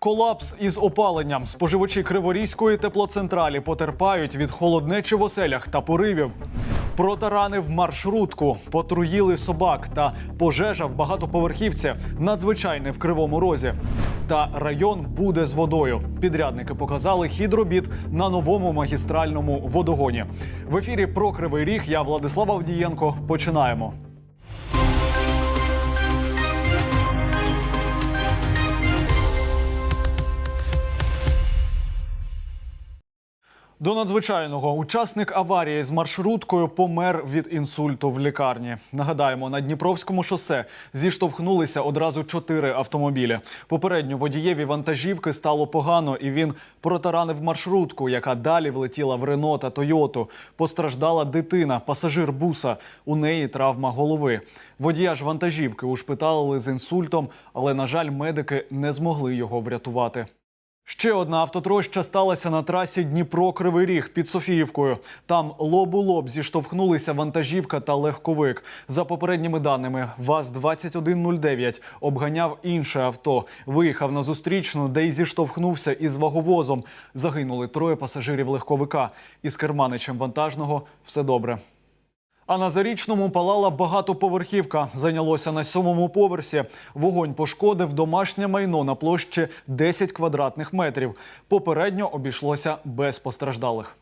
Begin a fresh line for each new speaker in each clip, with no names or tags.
Колапс із опаленням. Споживачі Криворізької теплоцентралі потерпають від холоднечі в оселях та поривів. Протаранив маршрутку, потруїли собак та пожежа в багатоповерхівці. Надзвичайне в кривому розі. Та район буде з водою. Підрядники показали хід робіт на новому магістральному водогоні. В ефірі про Кривий Ріг. Я Владислав Авдієнко. Починаємо. До надзвичайного учасник аварії з маршруткою помер від інсульту в лікарні. Нагадаємо, на Дніпровському шосе зіштовхнулися одразу чотири автомобілі. Попередньо водієві вантажівки стало погано, і він протаранив маршрутку, яка далі влетіла в Рено та Тойоту. Постраждала дитина, пасажир буса. У неї травма голови. Водія ж вантажівки ушпиталили з інсультом, але на жаль, медики не змогли його врятувати. Ще одна автотроща сталася на трасі Дніпро-Кривий Ріг під Софіївкою. Там лоб у лоб зіштовхнулися вантажівка та легковик. За попередніми даними, ВАЗ-2109 обганяв інше авто. Виїхав на зустрічну, де й зіштовхнувся із ваговозом. Загинули троє пасажирів легковика. Із керманичем вантажного все добре. А на зарічному палала багатоповерхівка. Зайнялося на сьомому поверсі. Вогонь пошкодив домашнє майно на площі 10 квадратних метрів. Попередньо обійшлося без постраждалих.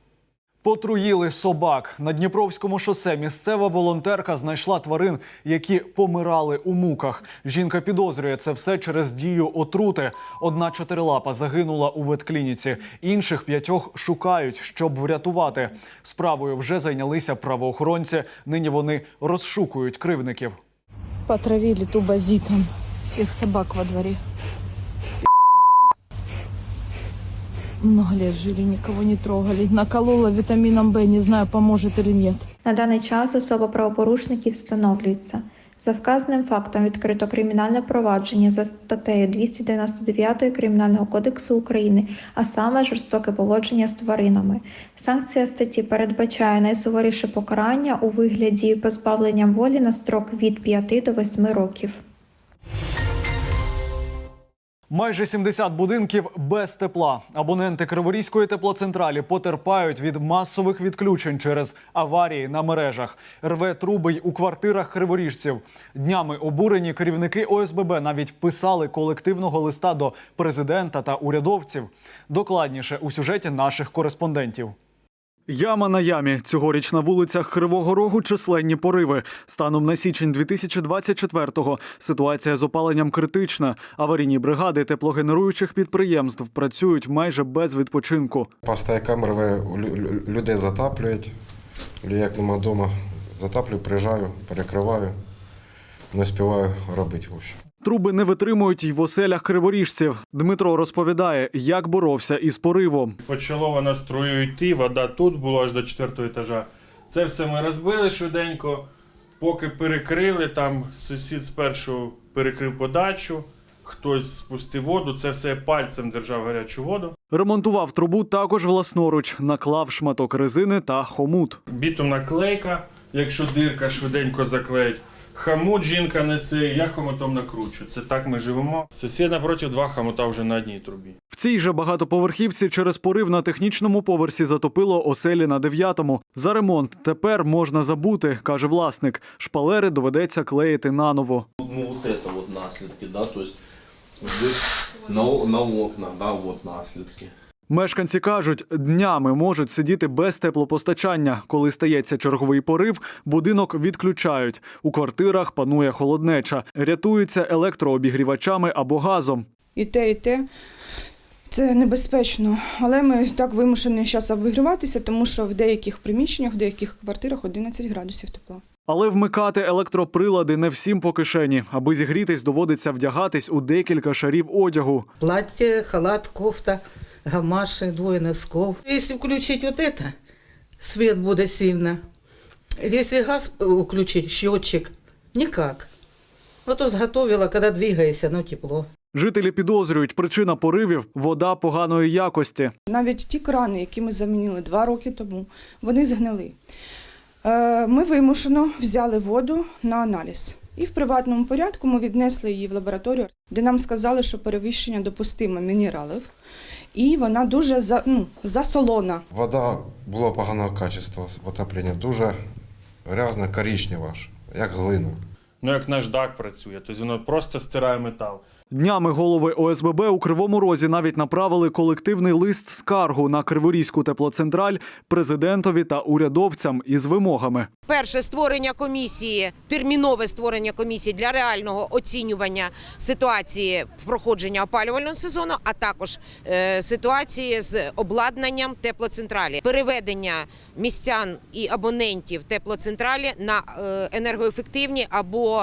Потруїли собак на Дніпровському шосе. Місцева волонтерка знайшла тварин, які помирали у муках. Жінка підозрює це все через дію отрути. Одна чотирилапа загинула у ветклініці. Інших п'ятьох шукають, щоб врятувати. Справою вже зайнялися правоохоронці. Нині вони розшукують кривників.
Потравили тубозитом всех собак во дворе. Много лет жили, никого не трогали. Наколола витамином Б, не знаю, поможет или нет.
На даний час особа правопорушників встановлюється. За вказаним фактом відкрито кримінальне провадження за статтею 299 Кримінального кодексу України, а саме жорстоке поводження з тваринами. Санкція статті передбачає найсуворіше покарання у вигляді позбавлення волі на строк від 5 до 8 років.
Майже 70 будинків без тепла. Абоненти Криворізької теплоцентралі потерпають від масових відключень через аварії на мережах. Рве труби й у квартирах криворіжців. Днями обурені керівники ОСББ навіть писали колективного листа до президента та урядовців. Докладніше у сюжеті наших кореспондентів. Яма на ямі. Цьогоріч на вулицях Кривого Рогу численні пориви. Станом на січень 2024-го ситуація з опаленням критична. Аварійні бригади теплогенеруючих підприємств працюють майже без відпочинку.
Пастає камери ви лю- лю- людей затаплюють. Як нема вдома, затаплюю, приїжджаю, перекриваю. Не співаю робити. В общем.
Труби не витримують й в оселях криворіжців. Дмитро розповідає, як боровся із поривом.
Почало вона струю йти, вода тут була аж до четвертого етажа. Це все ми розбили швиденько, поки перекрили, там сусід спершу перекрив подачу, хтось спустив воду, це все пальцем держав гарячу воду.
Ремонтував трубу також власноруч, наклав шматок резини та хомут.
Бітумна клейка, якщо дирка швиденько заклеїть. Хамут жінка несе, я хомутом накручу. Це так ми живемо. Сусід напроти два хамута вже на одній трубі.
В цій же багатоповерхівці через порив на технічному поверсі затопило оселі на дев'ятому. За ремонт тепер можна забути, каже власник. Шпалери доведеться клеїти наново.
ну вот это вот наследки, да, то есть здесь на, на окна, да, вот наследки.
Мешканці кажуть, днями можуть сидіти без теплопостачання. Коли стається черговий порив, будинок відключають. У квартирах панує холоднеча, рятуються електрообігрівачами або газом.
І те, і те. Це небезпечно, але ми так вимушені зараз обігріватися, тому що в деяких приміщеннях, в деяких квартирах 11 градусів тепла.
Але вмикати електроприлади не всім по кишені. Аби зігрітись, доводиться вдягатись у декілька шарів одягу.
Платье, халат, кофта, гамаши, двое носков. Если включить вот это, свет будет сильно. Если газ включить, счетчик, никак. Вот тут готовила, когда двигаешься, ну тепло.
Жителі підозрюють, причина поривів вода поганої якості.
Навіть ті крани, які ми замінили два роки тому, вони згнили. Е, Ми вимушено взяли воду на аналіз. І в приватному порядку ми віднесли її в лабораторію, де нам сказали, що перевищення допустимо мінералів, і вона дуже за, ну, засолона.
Вода була поганого качества отоплення, дуже грязна, коричнева, як глина.
Ну як наждак працює, тобто воно просто стирає метал.
Днями голови ОСББ у Кривому Розі навіть направили колективний лист скаргу на Криворізьку теплоцентраль президентові та урядовцям із вимогами.
Перше створення комісії, термінове створення комісії для реального оцінювання ситуації проходження опалювального сезону, а також е, ситуації з обладнанням теплоцентралі, переведення містян і абонентів теплоцентралі на е, енергоефективні або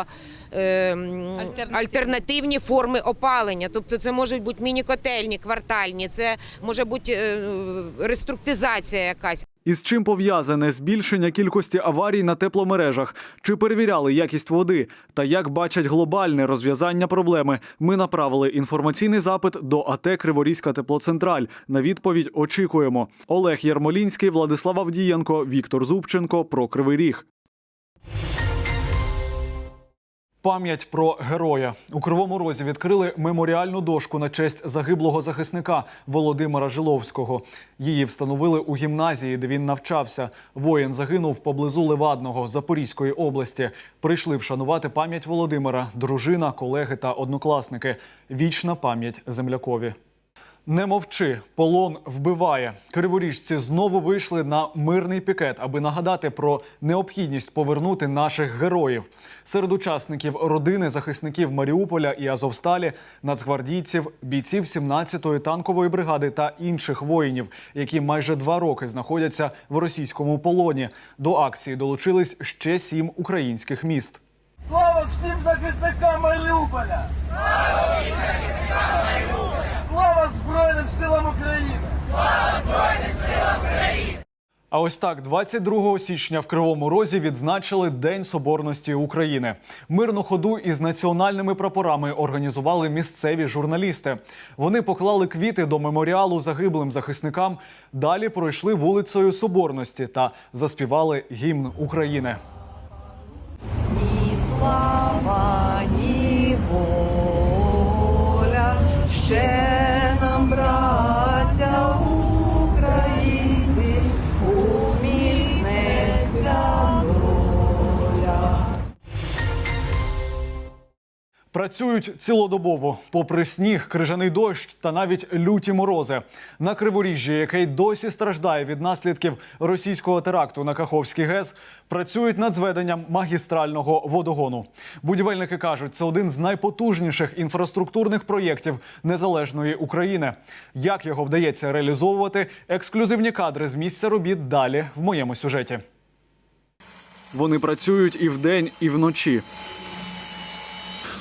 е, альтернативні форми опалення. Тобто, це можуть бути міні-котельні, квартальні, це може бути е, реструктизація якась.
Із чим пов'язане збільшення кількості аварій на тепломережах? Чи перевіряли якість води? Та як бачать глобальне розв'язання проблеми? Ми направили інформаційний запит до АТ Криворізька теплоцентраль. На відповідь очікуємо. Олег Ярмолінський, Владислав Авдієнко, Віктор Зубченко про Кривий Ріг. Пам'ять про героя у Кривому Розі відкрили меморіальну дошку на честь загиблого захисника Володимира Жиловського. Її встановили у гімназії, де він навчався. Воїн загинув поблизу Левадного Запорізької області. Прийшли вшанувати пам'ять Володимира, дружина, колеги та однокласники. Вічна пам'ять землякові. Не мовчи, полон вбиває. Криворіжці знову вийшли на мирний пікет, аби нагадати про необхідність повернути наших героїв. Серед учасників родини захисників Маріуполя і Азовсталі, нацгвардійців, бійців 17-ї танкової бригади та інших воїнів, які майже два роки знаходяться в російському полоні. До акції долучились ще сім українських міст.
Слава всім захисникам Маріуполя! Слава всім захисникам Маріуполя! Слава Збройним силам України!
А ось так, 22 січня в Кривому Розі відзначили День Соборності України. Мирну ходу із національними прапорами організували місцеві журналісти. Вони поклали квіти до меморіалу загиблим захисникам. Далі пройшли вулицею Соборності та заспівали гімн України.
Слава,
Працюють цілодобово, попри сніг, крижаний дощ та навіть люті морози. На Криворіжжі, яке й досі страждає від наслідків російського теракту на Каховський ГЕС, працюють над зведенням магістрального водогону. Будівельники кажуть, це один з найпотужніших інфраструктурних проєктів незалежної України. Як його вдається реалізовувати? Ексклюзивні кадри з місця робіт далі в моєму сюжеті. Вони працюють і вдень, і вночі.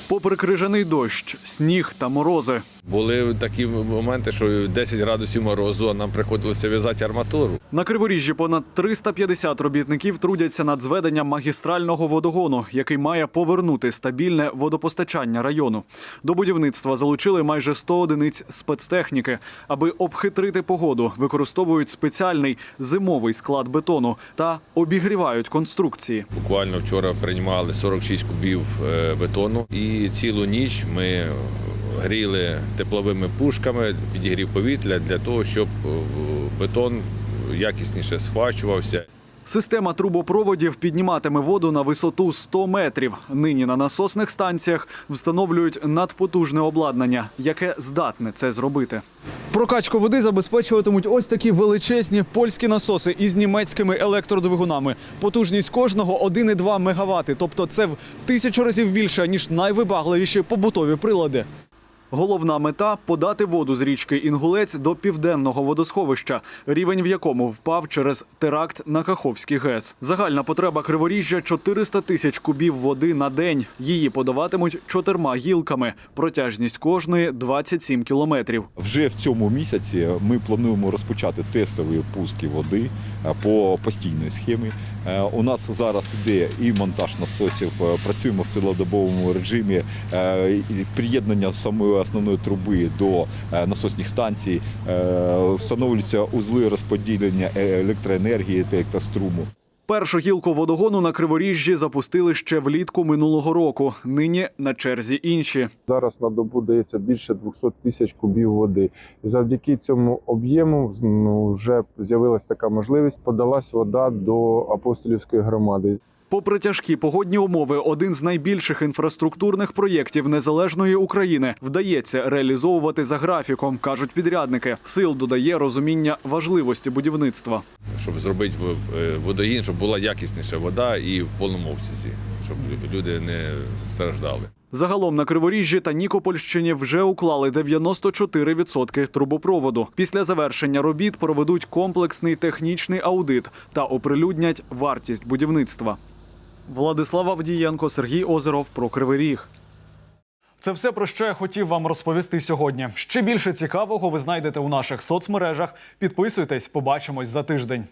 Попри крижаний дощ, сніг та морози.
Були такі моменти, що 10 градусів морозу, а нам приходилося в'язати арматуру.
На Криворіжжі понад 350 робітників трудяться над зведенням магістрального водогону, який має повернути стабільне водопостачання району. До будівництва залучили майже 100 одиниць спецтехніки. Аби обхитрити погоду, використовують спеціальний зимовий склад бетону та обігрівають конструкції.
Буквально вчора приймали 46 кубів е, бетону, і цілу ніч ми гріли тепловими пушками, підігрів повітря для того, щоб е, бетон якісніше схвачувався.
Система трубопроводів підніматиме воду на висоту 100 метрів. Нині на насосних станціях встановлюють надпотужне обладнання, яке здатне це зробити. Прокачку води забезпечуватимуть ось такі величезні польські насоси із німецькими електродвигунами. Потужність кожного 1,2 МВт, тобто це в тисячу разів більше ніж найвибагливіші побутові прилади. Головна мета подати воду з річки Інгулець до південного водосховища, рівень в якому впав через теракт на Каховський ГЕС. Загальна потреба Криворіжжя 400 тисяч кубів води на день. Її подаватимуть чотирма гілками. Протяжність кожної 27 кілометрів.
Вже в цьому місяці ми плануємо розпочати тестові пуски води по постійній схемі. Е, У нас зараз іде і монтаж насосів. е, Працюємо в цілодобовому режимі. е, Приєднання самої основної труби до насосних станцій. Встановлюються узли розподілення електроенергії та електроструму.
Першу гілку водогону на Криворіжжі запустили ще влітку минулого року. Нині на черзі інші.
Зараз на добу дається більше 200 тисяч кубів води. І завдяки цьому об'єму ну, вже з'явилася така можливість. Подалась вода до апостолівської громади.
Попри тяжкі погодні умови, один з найбільших інфраструктурних проєктів незалежної України вдається реалізовувати за графіком, кажуть підрядники. Сил додає розуміння важливості будівництва.
щоб зробити в- е, водогін, щоб була якісніша вода і в повному обсязі, щоб люди не страждали.
Загалом на Криворіжжі та Нікопольщині вже уклали 94% трубопроводу. Після завершення робіт проведуть комплексний технічний аудит та оприлюднять вартість будівництва. Владислав Авдієнко, Сергій Озеров про Кривий Ріг. Це все про що я хотів вам розповісти сьогодні. Ще більше цікавого ви знайдете у наших соцмережах. Підписуйтесь, побачимось за тиждень.